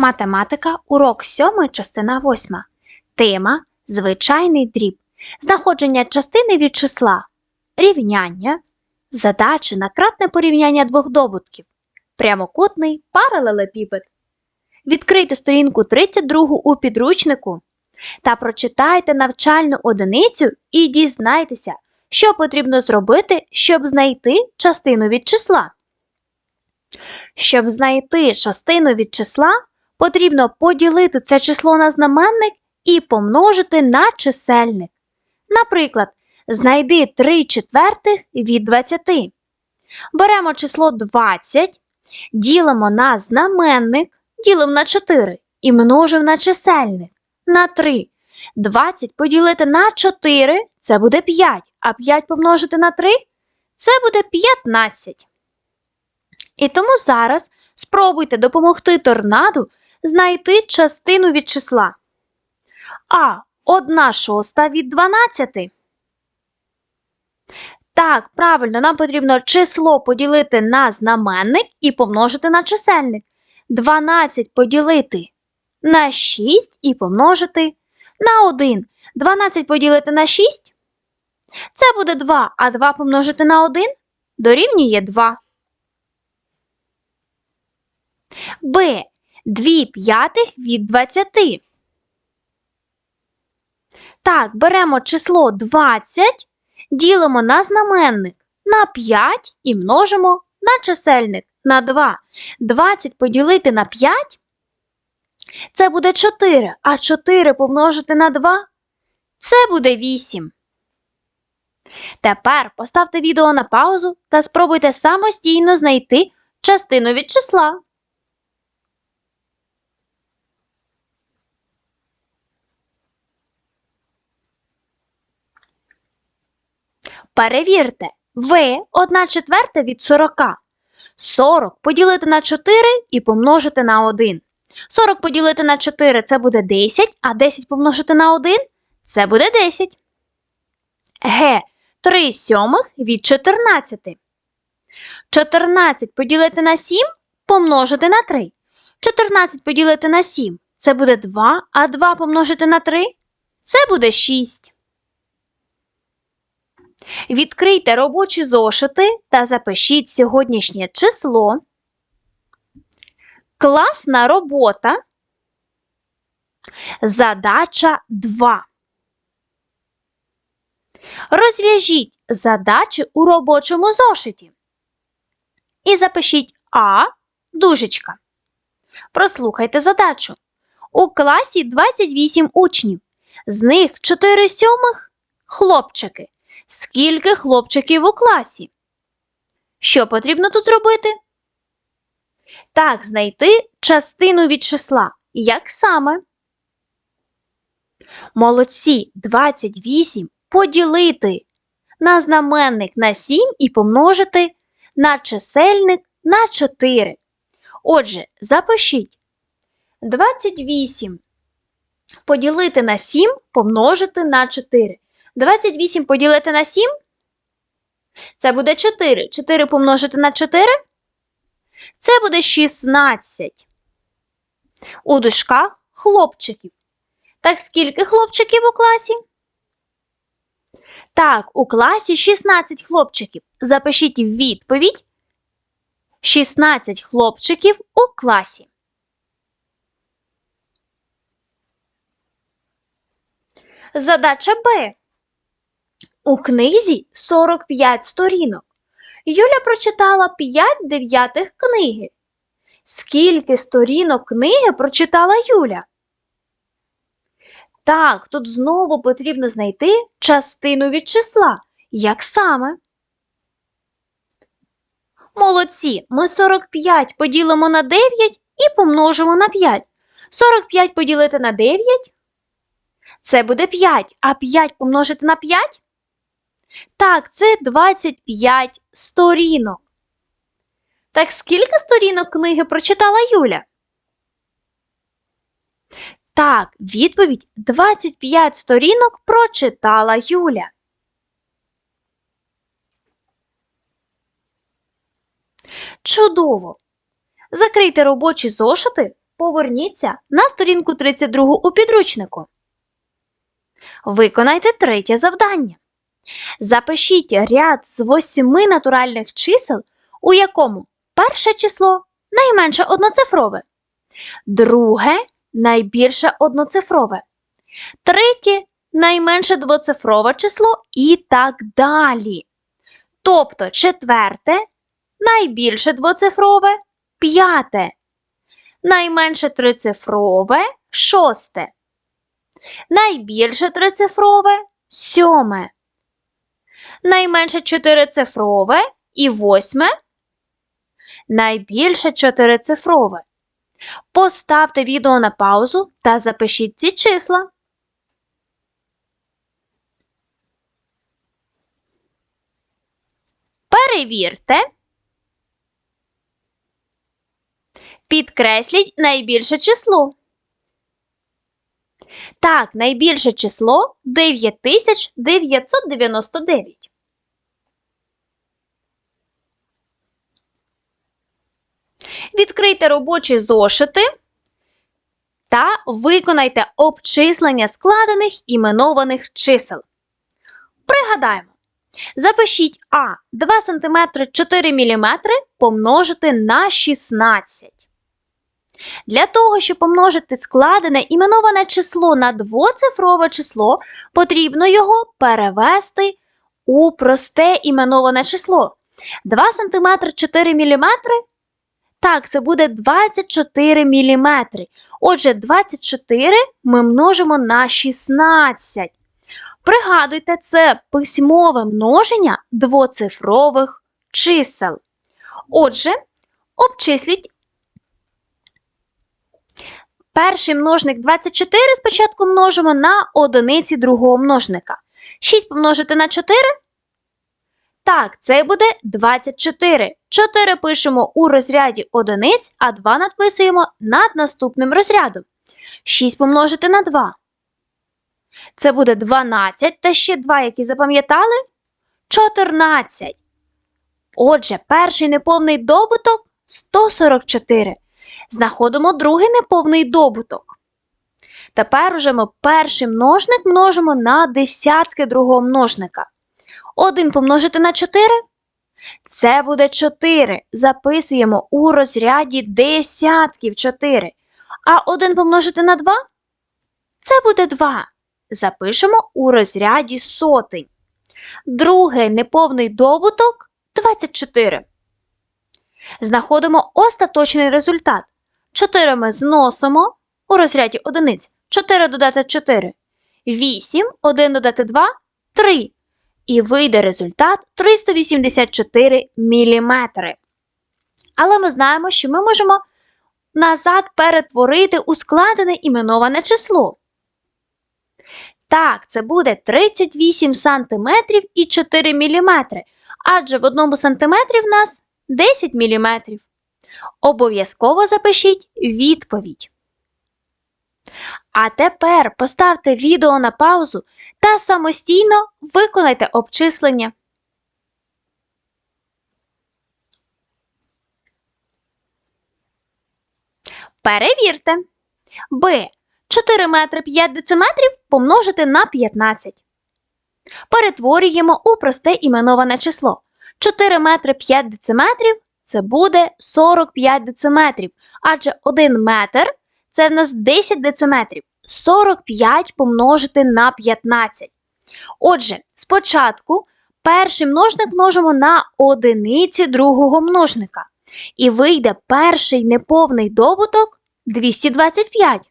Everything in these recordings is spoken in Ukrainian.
Математика, урок 7, частина 8. Тема Звичайний дріб. Знаходження частини від числа. Рівняння. Задачі на кратне порівняння двох добутків. Прямокутний паралелепіпед. Відкрийте сторінку 32 у підручнику та прочитайте навчальну одиницю і дізнайтеся, що потрібно зробити, щоб знайти частину від числа. Щоб знайти частину від числа, потрібно поділити це число на знаменник і помножити на чисельник. Наприклад, знайди 3 четвертих від 20. Беремо число 20, ділимо на знаменник, ділимо на 4 і множимо на чисельник на 3. 20 поділити на 4 це буде 5, а 5 помножити на 3 це буде 15. І тому зараз спробуйте допомогти торнаду знайти частину від числа. А 1 шоста від 12. Так, правильно, нам потрібно число поділити на знаменник і помножити на чисельник. 12 поділити на 6 і помножити на 1. 12 поділити на 6 це буде 2, а 2 помножити на 1 дорівнює 2. Б. 2 п'ятих від 20. Так, беремо число 20, ділимо на знаменник на 5 і множимо на чисельник на 2. 20 поділити на 5 це буде 4, а 4 помножити на 2 це буде 8. Тепер поставте відео на паузу та спробуйте самостійно знайти частину від числа. Перевірте, ви 1 четверта від 40. 40 поділити на 4 і помножити на 1. 40 поділити на 4 це буде 10, а 10 помножити на 1 це буде 10. Г. 3 сьомих від 14. 14 поділити на 7 помножити на 3. 14 поділити на 7 це буде 2, а 2 помножити на 3 це буде 6. Відкрийте робочі зошити та запишіть сьогоднішнє число. Класна робота. Задача 2. Розв'яжіть задачі у робочому зошиті. І запишіть А дужечка. Прослухайте задачу. У класі 28 учнів. З них 4 сьомих хлопчики. Скільки хлопчиків у класі? Що потрібно тут зробити? Так, знайти частину від числа. Як саме? Молодці 28 поділити на знаменник на 7 і помножити на чисельник на 4. Отже, запишіть 28 поділити на 7 помножити на 4. 28 поділити на 7 це буде 4. 4 помножити на 4 це буде 16. У дужках хлопчиків. Так скільки хлопчиків у класі? Так, у класі 16 хлопчиків. Запишіть відповідь. 16 хлопчиків у класі. Задача Б. У книзі 45 сторінок. Юля прочитала 5 дев'ятих книги. Скільки сторінок книги прочитала Юля? Так, тут знову потрібно знайти частину від числа. Як саме? Молодці, ми 45 поділимо на 9 і помножимо на 5. 45 поділити на 9 це буде 5, а 5 помножити на 5? Так, це 25 сторінок. Так скільки сторінок книги прочитала Юля? Так, відповідь 25 сторінок прочитала Юля. Чудово! Закрийте робочі зошити поверніться на сторінку 32 у підручнику. Виконайте третє завдання. Запишіть ряд з восьми натуральних чисел, у якому перше число найменше одноцифрове, друге найбільше одноцифрове, третє найменше двоцифрове число і так далі. Тобто четверте найбільше двоцифрове п'яте, найменше трицифрове шосте, найбільше трицифрове сьоме, найменше чотирицифрове і восьме, найбільше чотирицифрове. Поставте відео на паузу та запишіть ці числа. Перевірте. Підкресліть найбільше число. Так, найбільше число 9999. Відкрийте робочі зошити та виконайте обчислення складених іменованих чисел. Пригадаємо. Запишіть А 2 см 4 мм помножити на 16. Для того, щоб помножити складене іменоване число на двоцифрове число, потрібно його перевести у просте іменоване число. 2 см 4 мм. Так, це буде 24 мм. Отже, 24 ми множимо на 16. Пригадуйте, це письмове множення двоцифрових чисел. Отже, обчисліть перший множник 24 спочатку множимо на одиниці другого множника. 6 помножити на 4. Так, це буде 24. 4 пишемо у розряді одиниць, а 2 надписуємо над наступним розрядом. 6 помножити на 2. Це буде 12 та ще 2, які запам'ятали? 14. Отже, перший неповний добуток 144. Знаходимо другий неповний добуток. Тепер уже ми перший множник множимо на десятки другого множника. 1 помножити на 4. Це буде 4. Записуємо у розряді десятків 4. А 1 помножити на 2. Це буде 2 запишемо у розряді сотень. Другий неповний добуток 24. Знаходимо остаточний результат. 4 ми зносимо у розряді одиниць. 4 додати 4. 8, 1 додати 2, 3. І вийде результат 384 мм. Але ми знаємо, що ми можемо назад перетворити у складене іменоване число. Так, це буде 38 см і 4 мм, адже в одному сантиметрі в нас 10 мм. Обов'язково запишіть відповідь. А тепер поставте відео на паузу та самостійно виконайте обчислення. Перевірте. Б. 4 метри 5 дециметрів помножити на 15. Перетворюємо у просте іменоване число. 4 метри 5 дециметрів це буде 45 дециметрів. Адже 1 метр це в нас 10 дециметрів. 45 помножити на 15. Отже, спочатку перший множник множимо на одиниці другого множника. І вийде перший неповний добуток 225.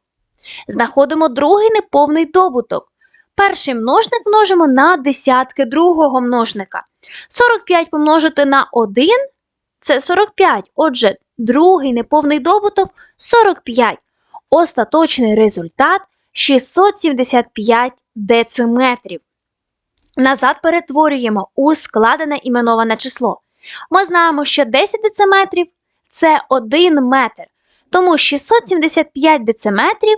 Знаходимо другий неповний добуток. Перший множник множимо на десятки другого множника. 45 помножити на 1 це 45. Отже, другий неповний добуток 45. Остаточний результат 675 дециметрів. Назад перетворюємо у складене іменоване число. Ми знаємо, що 10 дециметрів це 1 метр. Тому 675 дециметрів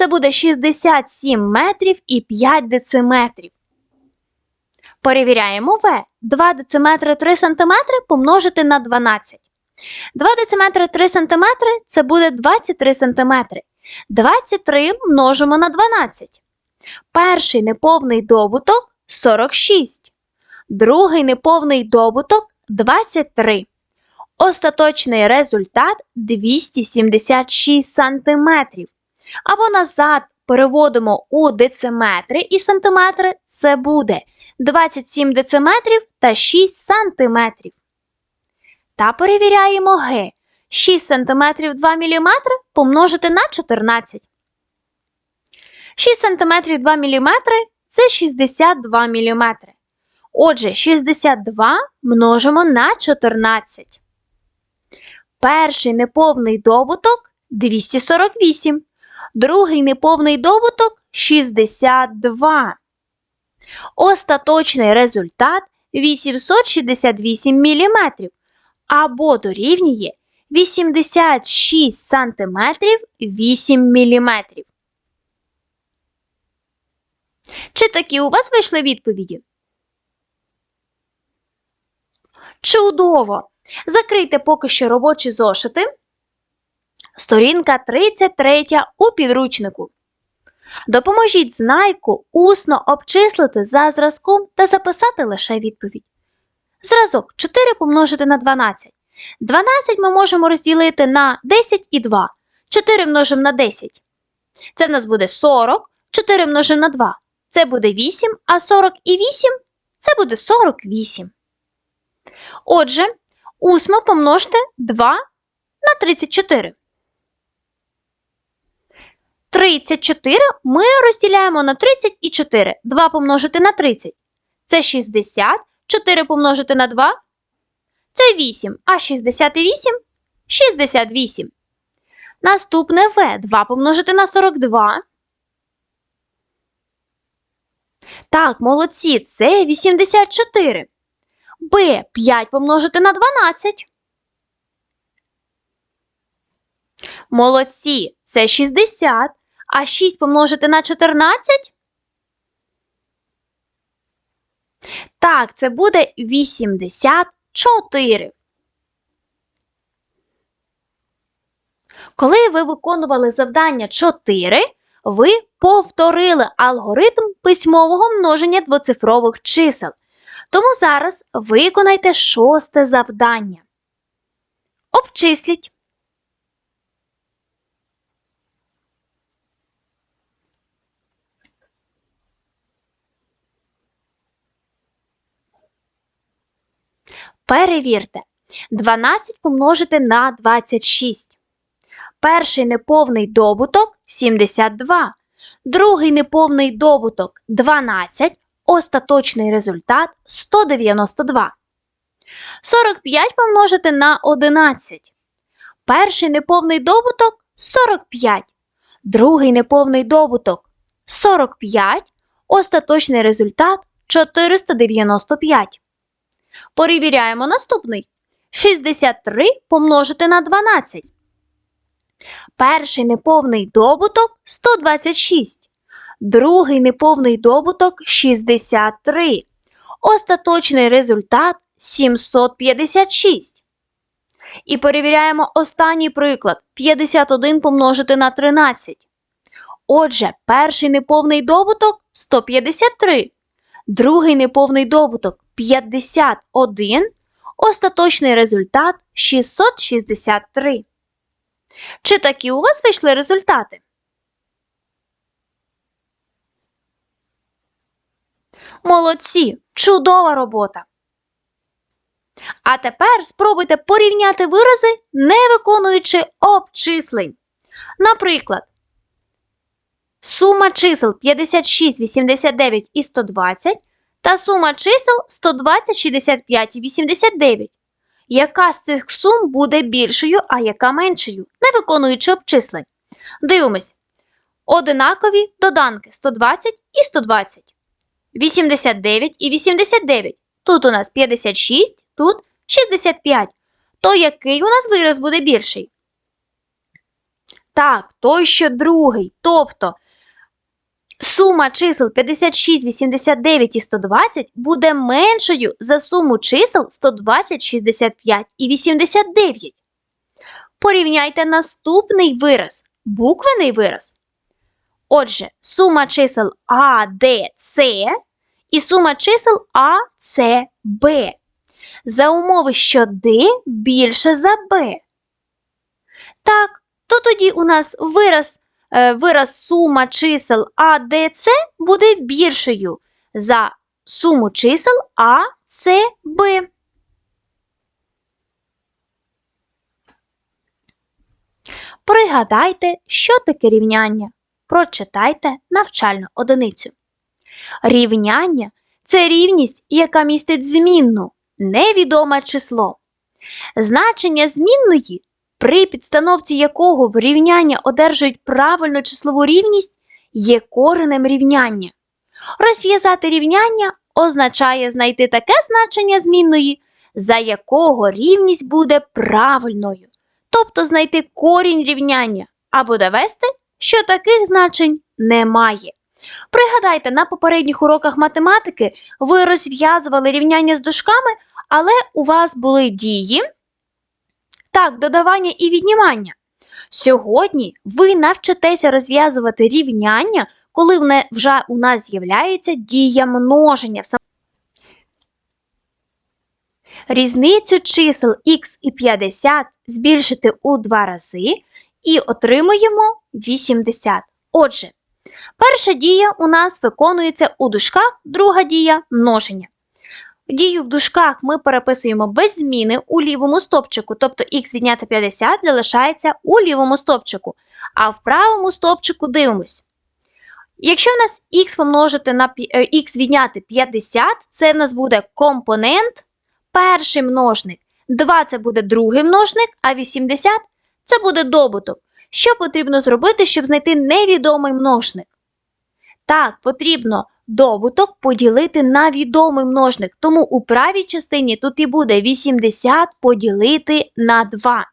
це буде 67 метрів і 5 дециметрів. Перевіряємо В. 2 дециметри 3 см помножити на 12. 2 дециметри 3 см це буде 23 см. 23 множимо на 12. Перший неповний добуток 46. Другий неповний добуток 23. Остаточний результат 276 см. Або назад переводимо у дециметри і сантиметри, це буде 27 дециметрів та 6 сантиметрів. Та перевіряємо Г. 6 см 2 мм помножити на 14. 6 см 2 мм це 62 мм. Отже, 62 множимо на 14. Перший неповний добуток 248. Другий неповний добуток 62. Остаточний результат 868 мм або дорівнює 86 см 8 мм. Чи такі у вас вийшли відповіді? Чудово! Закрийте поки що робочі зошити. Сторінка 33 у підручнику. Допоможіть знайку усно обчислити за зразком та записати лише відповідь. Зразок 4 помножити на 12. 12 ми можемо розділити на 10 і 2. 4 множимо на 10. Це в нас буде 40. 4 множимо на 2. Це буде 8, а 40 і 8 це буде 48. Отже, усно помножте 2 на 34. 34 ми розділяємо на 30 і 4. 2 помножити на 30. Це 60. 4 помножити на 2. Це 8. А 68 68. Наступне В. 2 помножити на 42. Так, молодці, це 84. Б 5 помножити на 12. Молодці, це 60. А 6 помножити на 14? Так, це буде 84. Коли ви виконували завдання 4, ви повторили алгоритм письмового множення двоцифрових чисел. Тому зараз виконайте шосте завдання. Обчисліть. Перевірте. 12 помножити на 26. Перший неповний добуток 72. Другий неповний добуток 12. Остаточний результат 192. 45 помножити на 11. Перший неповний добуток 45. Другий неповний добуток 45. Остаточний результат 495. Перевіряємо наступний. 63 помножити на 12. Перший неповний добуток 126. Другий неповний добуток 63. Остаточний результат 756. І перевіряємо останній приклад 51 помножити на 13. Отже, перший неповний добуток 153. Другий неповний добуток 51. Остаточний результат 663. Чи такі у вас вийшли результати? Молодці! Чудова робота! А тепер спробуйте порівняти вирази, не виконуючи обчислень. Наприклад, сума чисел 56, 89 і 120 та сума чисел 120, 65 і 89. Яка з цих сум буде більшою, а яка меншою, не виконуючи обчислень? Дивимось. Одинакові доданки 120 і 120. 89 і 89. Тут у нас 56, тут 65. То який у нас вираз буде більший? Так, той що другий. Тобто сума чисел 56, 89 і 120 буде меншою за суму чисел 120, 65 і 89. Порівняйте наступний вираз, буквений вираз. Отже, сума чисел А, Д, С і сума чисел А, С, Б. За умови, що Д більше за Б. Так, то тоді у нас вираз, вираз сума чисел А, буде більшою за суму чисел А. Пригадайте, що таке рівняння. Прочитайте навчальну одиницю. Рівняння це рівність, яка містить змінну, невідоме число. Значення змінної, при підстановці якого в рівняння одержують правильну числову рівність, є коренем рівняння. Розв'язати рівняння означає знайти таке значення змінної, за якого рівність буде правильною, тобто знайти корінь рівняння або довести, що таких значень немає. Пригадайте, на попередніх уроках математики ви розв'язували рівняння з дужками, але у вас були дії, так, додавання і віднімання. Сьогодні ви навчитеся розв'язувати рівняння, коли вже у нас з'являється дія множення. Різницю чисел х і 50 збільшити у два рази і отримуємо 80. Отже, перша дія у нас виконується у дужках, друга дія множення. Дію в дужках ми переписуємо без зміни у лівому стопчику, тобто х відняти 50 залишається у лівому стопчику, а в правому стопчику дивимось. Якщо в нас х помножити на е, х відняти 50, це в нас буде компонент, перший множник. 2 це буде другий множник, а 80 це буде добуток. Що потрібно зробити, щоб знайти невідомий множник? Так, потрібно добуток поділити на відомий множник. Тому у правій частині тут і буде 80 поділити на 2.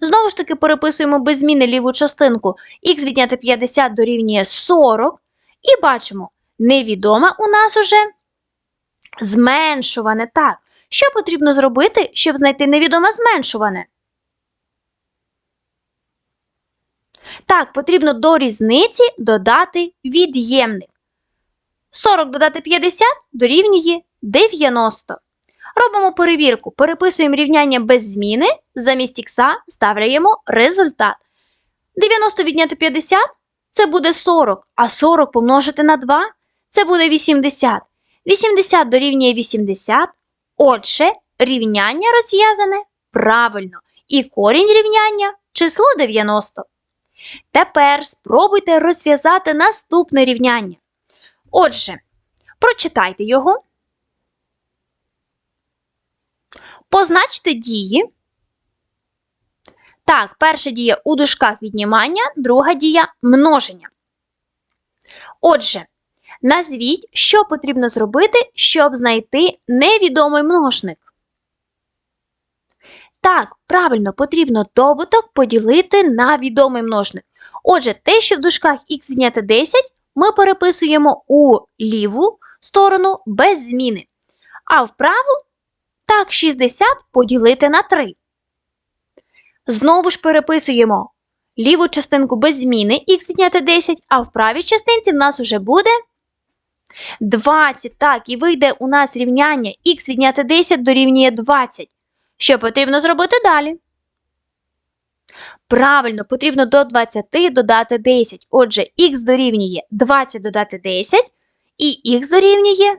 Знову ж таки переписуємо без зміни ліву частинку. х відняти 50 дорівнює 40. І бачимо, невідоме у нас уже зменшуване. Так, що потрібно зробити, щоб знайти невідоме зменшуване? Так, потрібно до різниці додати від'ємник. 40 додати 50 дорівнює 90. Робимо перевірку. Переписуємо рівняння без зміни. Замість х ставляємо результат. 90 відняти 50 це буде 40, а 40 помножити на 2 це буде 80. 80 дорівнює 80. Отже, рівняння розв'язане правильно. І корінь рівняння число 90. Тепер спробуйте розв'язати наступне рівняння. Отже, прочитайте його. Позначте дії. Так, перша дія у дужках віднімання, друга дія множення. Отже, назвіть, що потрібно зробити, щоб знайти невідомий множник. Так, правильно, потрібно добуток поділити на відомий множник. Отже, те, що в дужках х відняти 10, ми переписуємо у ліву сторону без зміни. А вправу так 60 поділити на 3. Знову ж переписуємо ліву частинку без зміни х відняти 10, а в правій частинці в нас вже буде 20. Так, і вийде у нас рівняння х відняти 10 дорівнює 20. Що потрібно зробити далі? Правильно, потрібно до 20 додати 10. Отже, х дорівнює 20 додати 10 і х дорівнює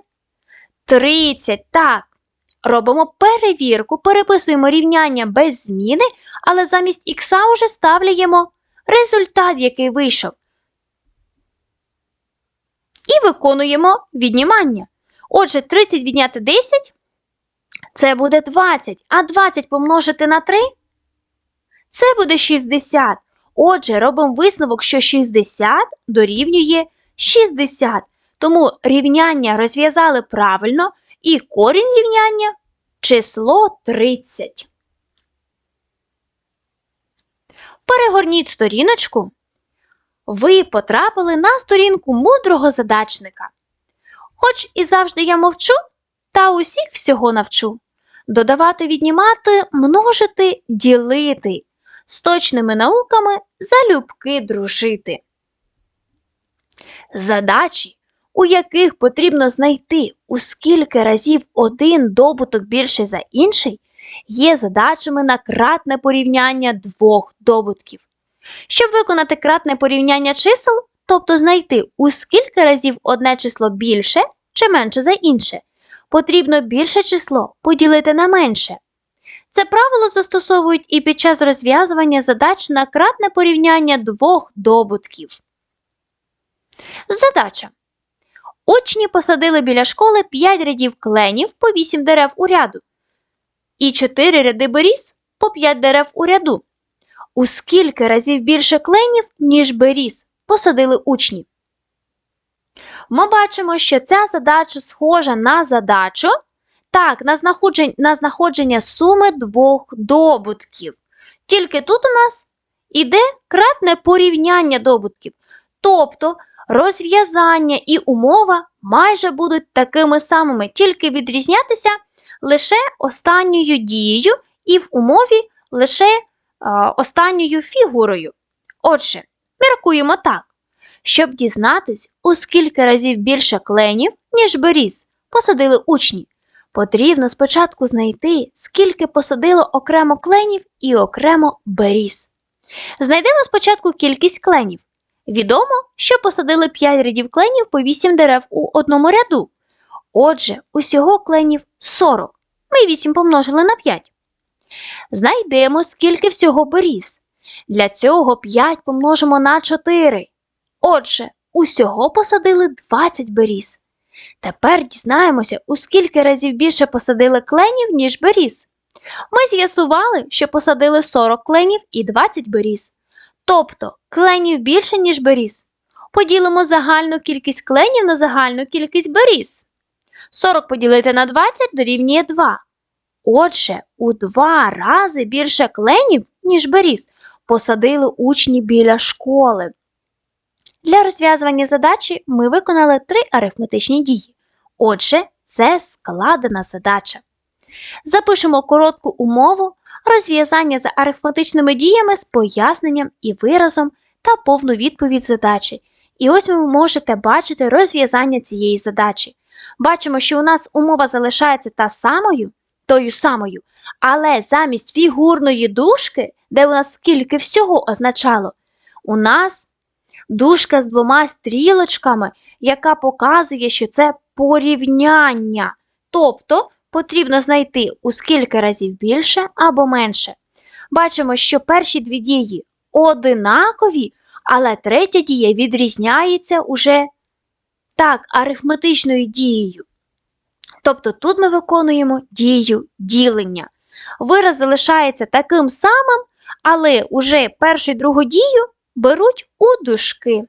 30. Так. Робимо перевірку, переписуємо рівняння без зміни, але замість х вже ставляємо результат, який вийшов. І виконуємо віднімання. Отже, 30 відняти 10 це буде 20, а 20 помножити на 3 це буде 60. Отже, робимо висновок, що 60 дорівнює 60. Тому рівняння розв'язали правильно, і корінь рівняння число 30. Перегорніть сторіночку. ви потрапили на сторінку мудрого задачника. Хоч і завжди я мовчу, та усіх всього навчу. Додавати, віднімати, множити, ділити, з точними науками залюбки дружити. Задачі, у яких потрібно знайти у скільки разів один добуток більше за інший, є задачами на кратне порівняння двох добутків. Щоб виконати кратне порівняння чисел, тобто знайти у скільки разів одне число більше чи менше за інше, потрібно більше число поділити на менше. Це правило застосовують і під час розв'язування задач на кратне порівняння двох добутків. Задача. Учні посадили біля школи 5 рядів кленів по 8 дерев у ряду і 4 ряди беріз по 5 дерев у ряду. У скільки разів більше кленів, ніж беріз, посадили учні. Ми бачимо, що ця задача схожа на задачу так, на знаходження, на знаходження суми двох добутків. Тільки тут у нас іде кратне порівняння добутків. Тобто розв'язання і умова майже будуть такими самими, тільки відрізнятися лише останньою дією і в умові лише е, останньою фігурою. Отже, міркуємо так. Щоб дізнатись, у скільки разів більше кленів, ніж беріз, посадили учні, потрібно спочатку знайти, скільки посадило окремо кленів і окремо беріз. Знайдемо спочатку кількість кленів. Відомо, що посадили 5 рядів кленів по 8 дерев у одному ряду. Отже, усього кленів 40. Ми 8 помножили на 5. Знайдемо, скільки всього беріз. Для цього 5 помножимо на 4. Отже, усього посадили 20 беріз. Тепер дізнаємося, у скільки разів більше посадили кленів, ніж беріз. Ми з'ясували, що посадили 40 кленів і 20 беріз. Тобто кленів більше, ніж беріз. Поділимо загальну кількість кленів на загальну кількість беріз. 40 поділити на 20 дорівнює 2. Отже, у два рази більше кленів, ніж беріз, посадили учні біля школи. Для розв'язування задачі ми виконали три арифметичні дії. Отже, це складена задача. Запишемо коротку умову розв'язання за арифметичними діями з поясненням і виразом та повну відповідь задачі. І ось ви можете бачити розв'язання цієї задачі. Бачимо, що у нас умова залишається та самою, тою самою, але замість фігурної дужки, де у нас скільки всього означало, у нас дужка з двома стрілочками, яка показує, що це порівняння. Тобто потрібно знайти у скільки разів більше або менше. Бачимо, що перші дві дії одинакові, але третя дія відрізняється уже так, арифметичною дією. Тобто тут ми виконуємо дію ділення. Вираз залишається таким самим, але уже першу і другу дію беруть у дужки.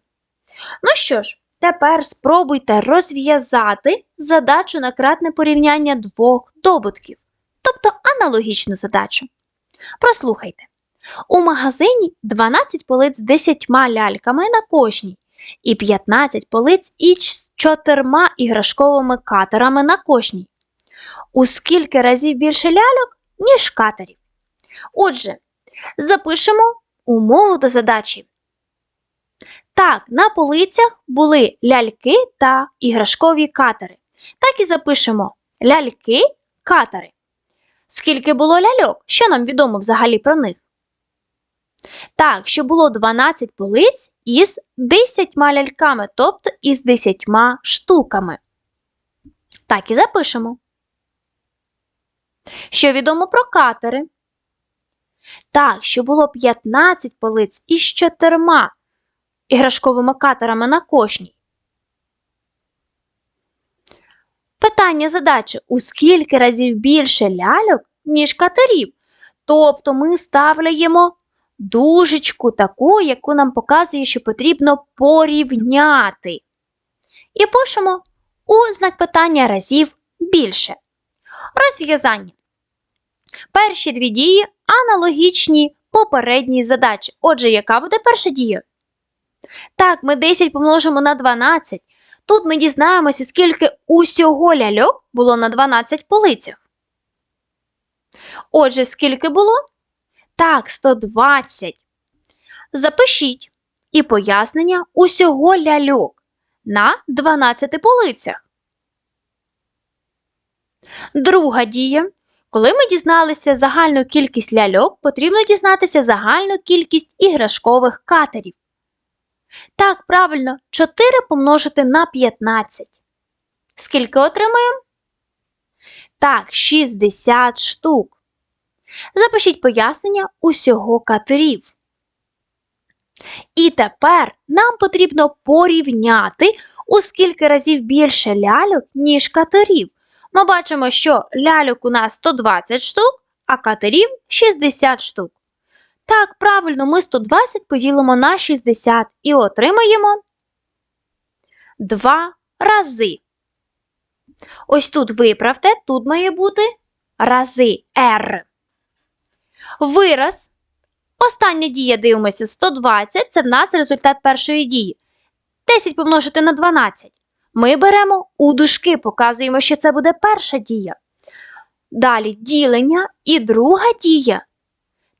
Ну що ж, тепер спробуйте розв'язати задачу на кратне порівняння двох добутків, тобто аналогічну задачу. Прослухайте. У магазині 12 полиць з 10 ляльками на кожній і 15 полиць із чотирма іграшковими катерами на кожній. У скільки разів більше ляльок, ніж катерів. Отже, запишемо умову до задачі. Так, на полицях були ляльки та іграшкові катери. Так і запишемо ляльки, катери. Скільки було ляльок? Що нам відомо взагалі про них? Так, що було 12 полиць із 10 ляльками, тобто із 10 штуками. Так і запишемо. Що відомо про катери? Так, що було 15 полиць із 4 іграшковими катерами на кожній. Питання задачі у скільки разів більше ляльок, ніж катерів? Тобто ми ставляємо дужечку таку, яку нам показує, що потрібно порівняти. І пишемо у знак питання разів більше. Розв'язання. Перші дві дії аналогічні попередній задачі. Отже, яка буде перша дія? Так, ми 10 помножимо на 12. Тут ми дізнаємося, скільки усього ляльок було на 12 полицях. Отже, скільки було? Так, 120. Запишіть і пояснення усього ляльок на 12 полицях. Друга дія. Коли ми дізналися загальну кількість ляльок, потрібно дізнатися загальну кількість іграшкових катерів. Так, правильно, 4 помножити на 15. Скільки отримаємо? Так, 60 штук. Запишіть пояснення усього катерів. І тепер нам потрібно порівняти, у скільки разів більше ляльок, ніж катерів. Ми бачимо, що ляльок у нас 120 штук, а катерів 60 штук. Так, правильно, ми 120 поділимо на 60 і отримаємо 2 рази. Ось тут виправте, тут має бути рази R. Вираз. Остання дія дивимося 120, це в нас результат першої дії. 10 помножити на 12. Ми беремо у дужки, показуємо, що це буде перша дія. Далі ділення і друга дія.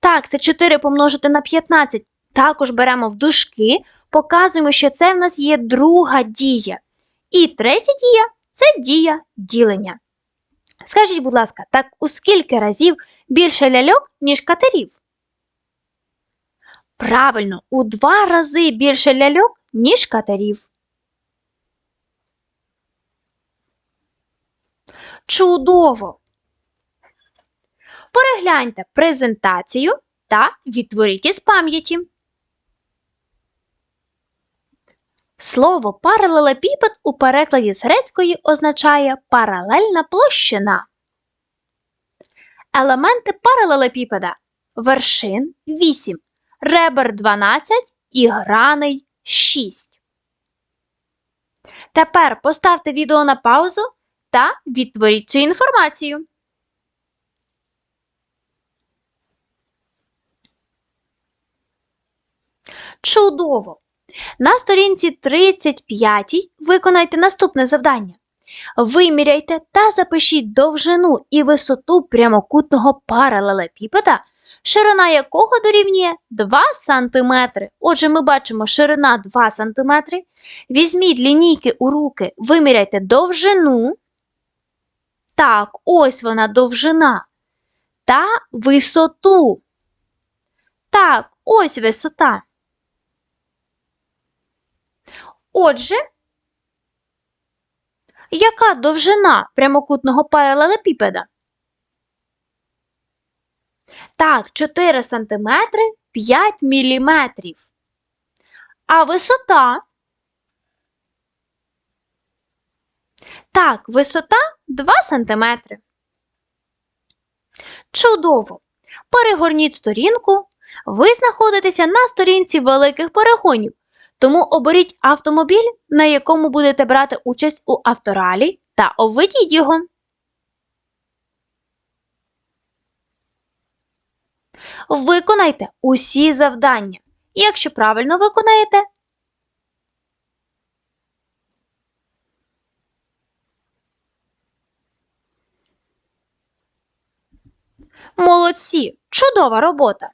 Так, це 4 помножити на 15. Також беремо в дужки, показуємо, що це в нас є друга дія. І третя дія це дія ділення. Скажіть, будь ласка, так у скільки разів більше ляльок, ніж катерів? Правильно, у два рази більше ляльок, ніж катерів. Чудово! Перегляньте презентацію та відтворіть із пам'яті. Слово паралелепіпед у перекладі з грецької означає паралельна площина. Елементи паралелепіпеда вершин 8, ребер 12 і граней 6. Тепер поставте відео на паузу та відтворіть цю інформацію. Чудово! На сторінці 35 виконайте наступне завдання. Виміряйте та запишіть довжину і висоту прямокутного паралелепіпеда, ширина якого дорівнює 2 см. Отже, ми бачимо ширина 2 см. Візьміть лінійки у руки, виміряйте довжину. Так, ось вона довжина. Та висоту. Так, ось висота. Отже, яка довжина прямокутного паралелепіпеда? Так, 4 см 5 мм. А висота? Так, висота 2 см. Чудово! Перегорніть сторінку. Ви знаходитеся на сторінці великих перегонів. Тому оберіть автомобіль, на якому будете брати участь у авторалі, та обведіть його. Виконайте усі завдання. Якщо правильно виконаєте, молодці! Чудова робота!